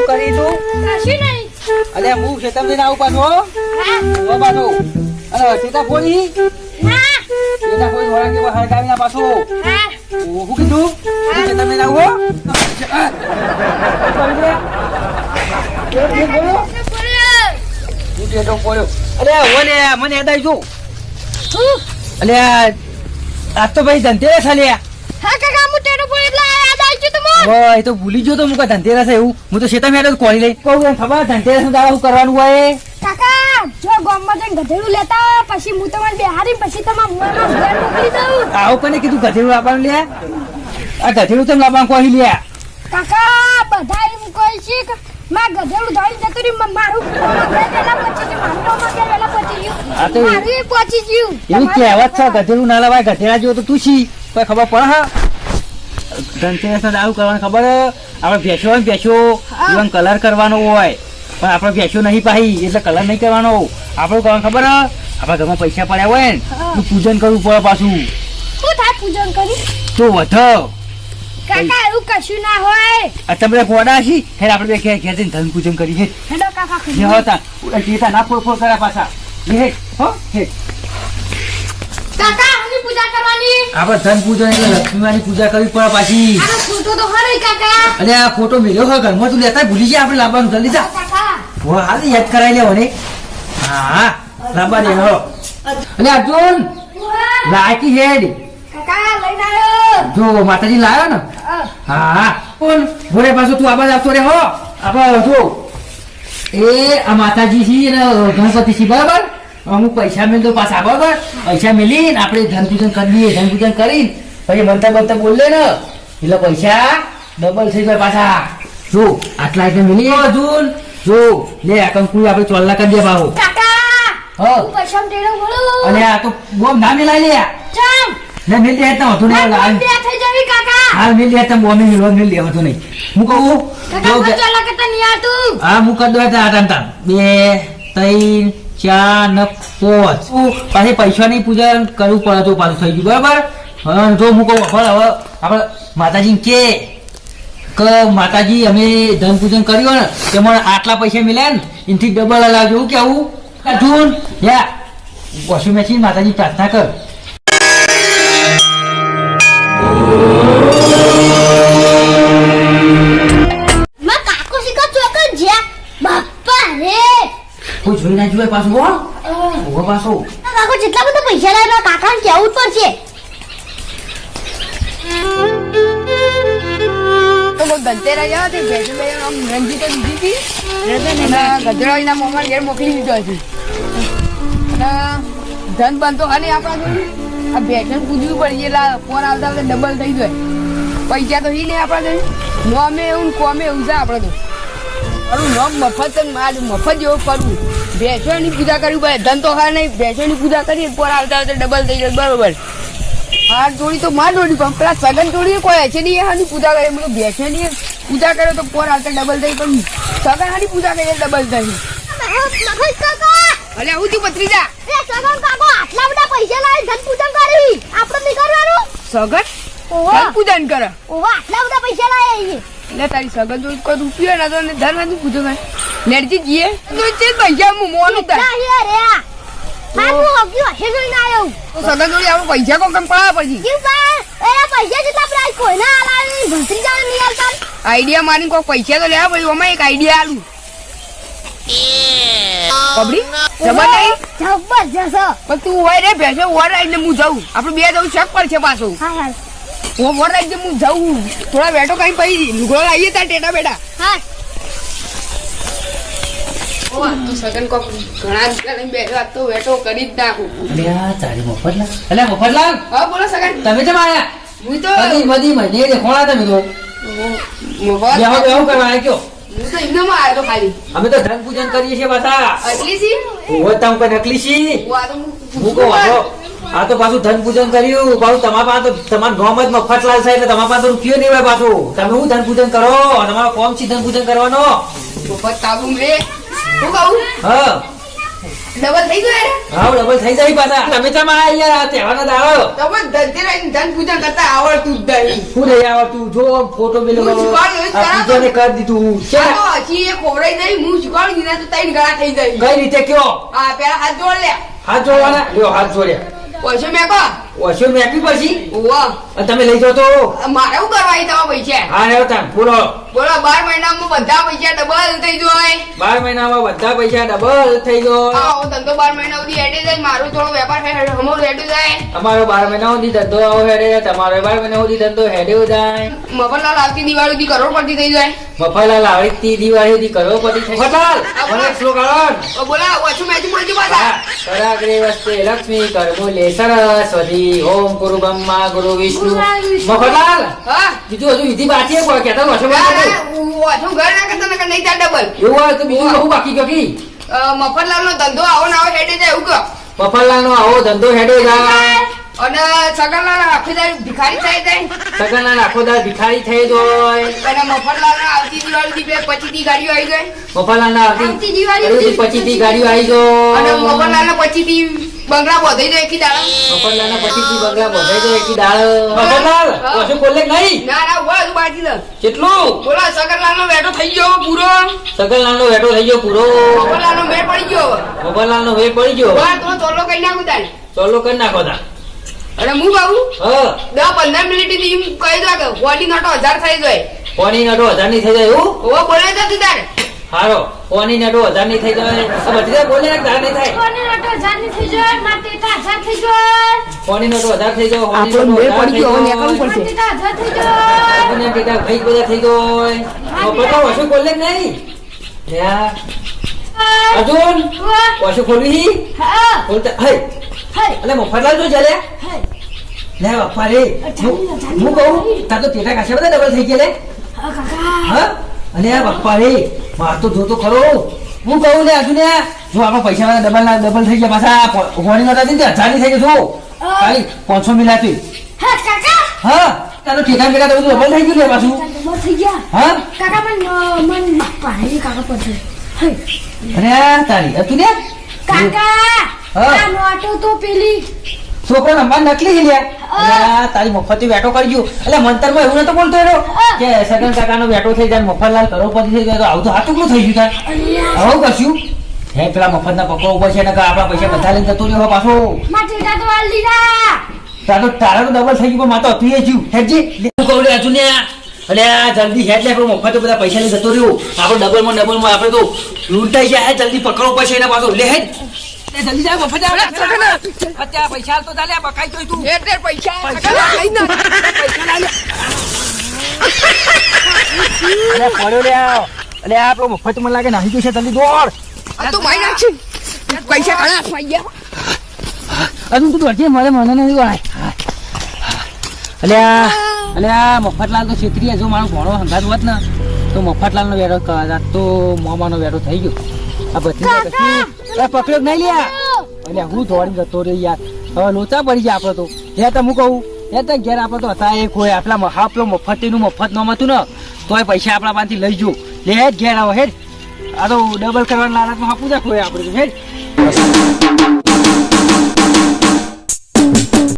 શું કરી તું કશું નહીં. અરે હું ખેતર લઈને આવું પાછો હા. હો. પાછો. અરે સીતા ફોડી સીતા ફોડી વળાંગ કે હળગાવી ના પાછો. હા. કીધું? હું. ખેતર લઈને આવું હો. હું. અરે હો મને આવી છું હું આ આજ તો ભાઈ ધનતેરસ છે લ્યા હા કાકા હું બોલ એટલે ગયું તમને એ તો ભૂલી ગયો તો મુકા ધનતેરસ છે એવું? હું તો શેતા મેળો કોળી લઈ. કહું એમ ખબર ધનતેરસનું દાડા શું કરવાનું હોય કાકા જો ગામમાં જઈને ગધેડું લેતા પછી હું તમારે બિહારી પછી તમારા મોંમાં ઘેર મોકલી દઉં. આવું કોને કીધું ગધેડું લાવવાનું લે? આ ગધેડું તમે લાવવાનું કોઈ લ્યા કાકા બધા એમ કોઈ છે મા ગધેડું ધોઈ જતું રહ્યું મારું પેલા પછી મારું પચી ગયું. મારું પચી ગયું. એવી કહેવત છે ગધેડું ના લવાય ગધેડા જો તો તું કોઈ ખબર પડે હા? ધનતેરસ દાવું કરવાનું ખબર? આપણે ભેંસો હોય ભેંસો હા. કલર કરવાનો હોય. પણ આપણે ભેંસો નહીં પાહી એટલે કલર નહીં કરવાનો. આપણે કરવાનું ખબર? આપણા ઘરમાં પૈસા પડ્યા હોય ને તું પૂજન કરવું પડે પાછું. શું થાય પૂજન કરી? તો વધો. કાકા એવું કશું ના હોય. આ તમે ગોડા છી હેર આપણે ઘેર ઘેર જઈને ધન પૂજન કરી હે હેડો કાકા જે હતા ના ફોડ ફોડ કર્યા પાછા. હે હો હે આપણે ધન પૂજન એટલે લક્ષ્મીમાની પૂજા કરવી પડે પાછી. ફોટો તો હરે કાકા. અને આ ફોટો મેલ્યો હોય ઘરમાં? તું લેતા ભૂલી જાય આપણે લાવવાનું જલ્દી જા. વો હાલ યાદ કરાવી લે ને હા લાવવા દે હો. અને અર્જુન લાયકી હેડ કાકા લઈને આવ્યો. જો માતાજી લાવ્યો ને? હા હા. બોલ બોલે પાછો તું આબાજ આવતો રે હો. આપણે જો. એ આ માતાજી છે ને ગણપતિ છે બરાબર? અમુક પૈસા મેળ તો પાછા બરાબર? પૈસા મેલીને આપણે ધન પૂજન કરી દઈએ ધન પૂજન કરીને પછી મંતર મંતર બોલે ને. એટલે પૈસા ડબલ થઈ જાય પાછા. જો આટલા એટલે મિલી અર્જુન. જો લે આ કંકુ આપણે ચોલ્લા કરી દે બાહુ હા. હું અને આ તો બોમ ના મેલાય લે. ને મિલ દે તો હતું નહીં ના બે થઈ જવી કાકા. હાલ મેલ દે તો બોમે મિલ મિલ દે હતું નહીં. હું કહું? હા હું કરી દઉં બે ત્રણ ચાર ને પાછી પૈસાની પૂજન કરવું પડે તો પાછું થઈ ગયું. બરાબર? હવે જો હું કહું હવે હવે આપણે માતાજી કે કે માતાજી અમે ધન પૂજન કર્યું ને તેમાં આટલા પૈસા મળ્યા ને એનાથી ડબલ લાવજો કેવું? અર્જુન યા વોશિંગ મશીન માતાજી પ્રાર્થના કર. ના જોયે પાછું હો. ઊભો પાછો. કાકો જેટલા બધા પૈસા લાવ્યા કાકાને કેવું પડશે. તો કોઈ ગંતેરા જેવા તે ભેંસો બે આમ દીધી હતી. અને મોંમાં ઘેર મોકલી દીધો હતી અને ધન બનતો ખાલી આપણા આ ભેંસને પૂજવું પડી. એટલે ફોન આવતા આવતા ડબલ થઈ જાય. પૈસા તો હી નહીં આપણા નોમે એવું કોમે એવું છે આપણે તો મારું નોમ મફત માર મફત જેવું કરવું ભેંસોની પૂજા કરવી પડે ધન તો ખા નહીં. ભેંસોની પૂજા કરીએ ફોન આવતા આવતા ડબલ થઈ જાય બરોબર. હાર જોડી તો માર જોડી પણ પેલા સગન જોડી કોઈ છે નહીં હાની પૂજા કરે. મને ભેંસોની પૂજા કરે તો પોર આવતા ડબલ થઈ પણ સગન હાની પૂજા કરીએ ડબલ થઈ અલે આવું છું પત્રીજા સગન કાકો આટલા બધા પૈસા લાવી ધન પૂજન કરી આપણે નહીં કરવાનું સગન? ઓહો. પૂજન કરે. ઓહો આટલા બધા પૈસા લાવી એટલે તારી સગન જોડી કોઈ રૂપિયો ના તો ધન હાની પૂજો કરે લેડજી જીએ. તો છે પૈસા હું મોનું તાર ના તો સગન જોડી આપણે પૈસા કોઈ કમ પડા પછી? પૈસા જેટલા પ્રાઇસ કોઈ ના આલાવી ભંતરી જાવ નહીં આલતા આઈડિયા મારી કોઈ પૈસા તો લેવા પછી અમે એક આઈડિયા આલું. કબડી જબર નહીં? જબરજસ્ત પણ તું હોય રે ભેંસો વર આવીને હું જાઉં. આપણે બે જવું શક પર છે પાછું. હા હા. હું વર આવીને હું જાઉં. થોડા બેઠો કઈ પછી લુગડો લાવીએ તાર ટેટા બેટા. હા. તું સગન કોક ઘણા લઈને બેઠો આજ તો વેટો કરી જ નાખું. અલ્યા તારી મફતલાલ. અલ્યા મફતલાલ હા બોલો સગન. તમે કેમ આયા? હું તો બધી બધી મહિને દેખોણા તમે તો. હું બેહો બેહો કરવા આવ્યા કયો તો એમનેમાં આવ્યો ખાલી. અમે તો ધન પૂજન કરીએ છીએ પાછા. આટલી સી ઓવો તમ કોઈ નકલી છી. હું આ તો હું કહું વાંધો. આ તો પાછું ધન પૂજન કર્યું. પાછું તમારા પાસે તમારા ગામ જ મફતલાલ છે એટલે તમારા પાસે રૂપિયો નહીં હોય પાછું. તમે હું ધન પૂજન કરો? તમારો કોમ છે ધન પૂજન કરવાનો? મફત કાબુ હું કહું? હા. ડબલ થઈ ગયો યાર હાવ ડબલ થઈ જાય પાછા. તમે ચમ આ યાર આ તહેવારનો દાડો. તમે ધનતેરસ ધન પૂજા કરતા આવડતું જ નહીં. શું નહીં આવડતું. જો ફોટો મેલો હું પૂજાને કરી દીધું છે આ તો હજી એ ખોવડાઈ નહીં હું શીખવાડું ને તો તૈન ગળા થઈ જાય. કઈ રીતે કયો? હા પેલા હાથ જોડ લે. હાથ જોડવાના? લ્યો હાથ જોડ્યા ઓછો મેકો. ઓછો મેકવી પછી? ઓવા તમે લઈ જાવ તો? મારે શું કરવા તમારા પૈસા? હા ને તાન બોલો. બોલો બાર મહિનામાં બધા પૈસા ડબલ થઈ જાય. બાર મહિનામાં બધા પૈસા ડબલ થઈ જાય. હા ધંધો બાર મહિના સુધી હેડે જાય મારો થોડો વેપાર હમણાં હેડે જાય. અમારો બાર મહિના સુધી ધંધો આવો હેડે તમારો બાર મહિના સુધી ધંધો હેડ્યો જાય. મફતલાલ આવતી દિવાળી સુધી કરોડપતિ થઈ જાય. મફાલાલ આવતી દિવાળી સુધી કરોડપતિ થઈ મફાલાલ મને આવો ને. બોલા ઓછું મેચું બોલજો પાછા. કરાગ્રે વસ્તે લક્ષ્મી કરમૂલે સરસ્વતી. ઓમ ગુરુ બ્રહ્મા ગુરુ વિષ્ણુ. મફતલાલ હા. બીજું હજુ વિધિ બાકી છે કોઈ? કહેતા હશે ઓછું ઘર ના કરતા નકર નહીં થાય ડબલ એવું હોય તો બીજું બહુ બાકી ગયો કી? મફતલાલ નો ધંધો આવો ના આવો હેડે જાય એવું કહો મફતલાલ નો આવો ધંધો હેડે જાય. અને સગનલાલ આખી દાડી ભિખારી થઈ જાય સગનના આખો દાળ ભિખારી થઈ જાય અને મફતલાલ ના આવતી દિવાળી થી બેથી ગાડીઓ આવી જાય મફતલાલ ના આવતી દિવાળી પચીસથી ગાડીઓ આવી અને મફતલાલ ના થી બંગલા બોધાઈ જાય એકી દાડા. મફતલાલ ના થી બંગલા બોધાઈ જાય એકી દાળ મફતલાલ કશું બોલે નહીં? ના ના બોલ હજુ બાકી છે કેટલું? બોલો સગનલાલ નો વેટો થઈ ગયો પૂરો. સગનલાલ નો વેટો થઈ ગયો પૂરો. મફતલાલ નો વે પડી ગયો મફતલાલ નો વેટ પડી ગયો. બોલા તો ચોલો કઈ નાખું તાને ચોલો કરી નાખો તા અને હું બાબુ હા. દસ પંદર મિનિટથી એમ કહી દો કે વોલી નટો હજાર થઈ જાય પોની નટો હજારની થઈ જાય એવું? ઓ બોલે તો તું તારે. હારો પોની નટો હજારની થઈ જાય બધી જાય બોલે ને ની થાય? કોની નટો જાની થઈ જાય માટે ટેટા હજાર થઈ જાય પોની નટો હજાર થઈ જાય પોની નટો હજાર પડી ગયો, હવે જાય. નીકળવું માર પડશે. ટેટા હજાર થઈ જાય આપણને કીધા ભાઈ બધા થઈ ગયો મફતલાલ શું બોલે નહીં? યા, અર્જુન ઓછું ખોલવી? હા. બોલતા હે એટલે મફતલાલ જો હે લે બાપા રે હું કહું તાર તો પેટા કાશે બધા ડબલ થઈ ગયા લે? હા અને આ બાપા રે માર તો જોતો ખરો. હું કહું ને હજુ ને જો આપણા પૈસા વાળા ડબલ ના ડબલ થઈ ગયા પાછા હોણી નતા હતી હજારની થઈ ગયું જો ખાલી પાંચસો મિલાતી હે તારો ઠેકા બેટા બધું ડબલ થઈ ગયું છે પાછું. થઈ ગયા. હા? કાકા મન મન પાણી કાકા પછી. અરે તારી તું ને કાકા! છોકરા નંબર નકલી છે લ્યા. તારી મફતી વેટો કરી એટલે મંતરમાં એવું નતો બોલતો એનો કે સગન કાકા નો વેટો થઈ જાય મફતલાલ કરોડપતિ થઈ જાય તો આવું તો હાથુકલું થઈ ગયું તાર. અલ્યા. કશું હે પેલા મફત ના ને આપણા પૈસા બધા લઈને જતો રહ્યો પાછો? તારો તારા તો ડબલ થઈ ગયું પણ માતો હું કહું લે હજુ ને આ જલ્દી હેડ લે આપણો મફત બધા પૈસા લઈ જતો રહ્યો. આપડે ડબલમાં ડબલમાં આપણે તો લૂંટાઈ જાય હે જલ્દી પકડવો પડશે એના પાછો. લે હેડ. લે જલ્દી જા મફત જા પૈસા તો ચાલે આ બકાઈ જોઈ તું. પૈસા પૈસા સગનલાલ લઈ ના પૈસા ના લે અલે પડ્યો લે આ. અલે આ આપણો મફત મને લાગે નાહી ગયું છે જલ્દી દોડ. આ તો મારી નાખશે. પૈસા ઘણા હાથમાં ગયા. અજુ તું દોડજે મારે મને નહીં ગણાય અલે આ અલે આ મફતલાલ તો છેતરી જો મારો ભણો હંગાત હોત ને તો મફતલાલનો વેરો કદાચ તો મોમાનો વેરો થઈ ગયો. આ બધી પકડ્યો નહીં લ્યા? એટલે હું દોડી જતો રહ્યો યાર. હવે લોચા પડી જાય આપણે તો. હે તો હું કહું, હે તો ઘેર આપણે તો હતા એક હોય આટલા હાપલો મફતીનું, મફત નોમ હતું ને, તોય પૈસા આપણા પાસેથી લઈ જો. લે હેડ ઘેર આવો હેડ આ તો ડબલ કરવાની લાલચમાં હાપું જાય કોઈ આપણે હેડ